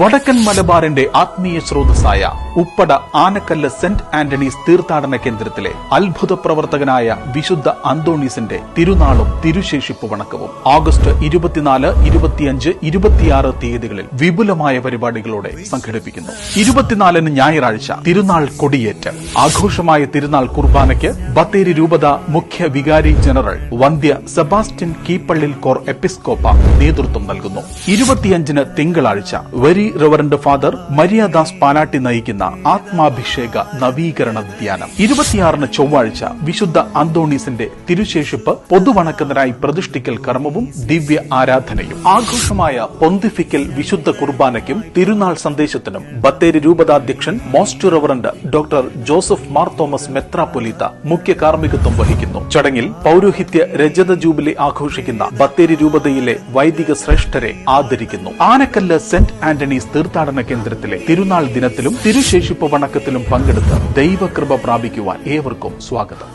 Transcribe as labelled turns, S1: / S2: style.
S1: വടക്കൻ മലബാറിന്റെ ആത്മീയ സ്രോതസ്സായ ഉപ്പട ആനക്കല്ല് സെന്റ് ആന്റണീസ് തീർത്ഥാടന കേന്ദ്രത്തിലെ അത്ഭുത പ്രവർത്തകനായ വിശുദ്ധ അന്തോണീസിന്റെ തിരുനാളും തിരുശേഷിപ്പ് വണക്കവും ആഗസ്റ്റ് ഇരുപത്തിനാല് ഇരുപത്തിയഞ്ച് ഇരുപത്തിയാറ് തീയതികളിൽ വിപുലമായ പരിപാടികളോടെ സംഘടിപ്പിക്കുന്നു. ഇരുപത്തിനാലിന് ഞായറാഴ്ച തിരുനാൾ കൊടിയേറ്റ്. ആഘോഷമായ തിരുനാൾ കുർബാനയ്ക്ക് ബത്തേരി രൂപത മുഖ്യ വികാരി ജനറൽ വന്ധ്യ സെബാസ്റ്റ്യൻ കീപ്പള്ളിൽ കോർ എപ്പിസ്കോപ്പ നേതൃത്വം നൽകുന്നു. ഇരുപത്തിയഞ്ചിന് തിങ്കളാഴ്ച very reverend father Mariyadas Palatty നയിക്കുന്ന ആത്മാഭിഷേക നവീകരണ ധ്യാനം ഇരുപത്തിയാറിന് ചൊവ്വാഴ്ച വിശുദ്ധ അന്തോണീസിന്റെ തിരുശേഷിപ്പ് പൊതുവണക്കുന്നതിനായി പ്രതിഷ്ഠിക്കൽ കർമ്മവും ദിവ്യ ആരാധനയും. ആഘോഷമായ പൊന്തിഫിക്കൽ വിശുദ്ധ കുർബാനയ്ക്കും തിരുനാൾ സന്ദേശത്തിനും Bathery രൂപതാധ്യക്ഷൻ most reverend doctor Joseph Mar Thomas മെത്രാപൊലീത്ത മുഖ്യ കാർമ്മികത്വം വഹിക്കുന്നു. ചടങ്ങിൽ പൗരോഹിത്യ രജത ജൂബിലി ആഘോഷിക്കുന്ന ബത്തേരി രൂപതയിലെ വൈദിക ശ്രേഷ്ഠരെ ആദരിക്കുന്നു. ആനക്കല്ല് സെന്റ് ആന്റണീസ് തീർത്ഥാടന കേന്ദ്രത്തിലെ തിരുനാൾ ദിനത്തിലും തിരുശേഷിപ്പ് വണക്കത്തിലും പങ്കെടുത്ത് ദൈവകൃപ പ്രാപിക്കുവാൻ ഏവർക്കും സ്വാഗതം.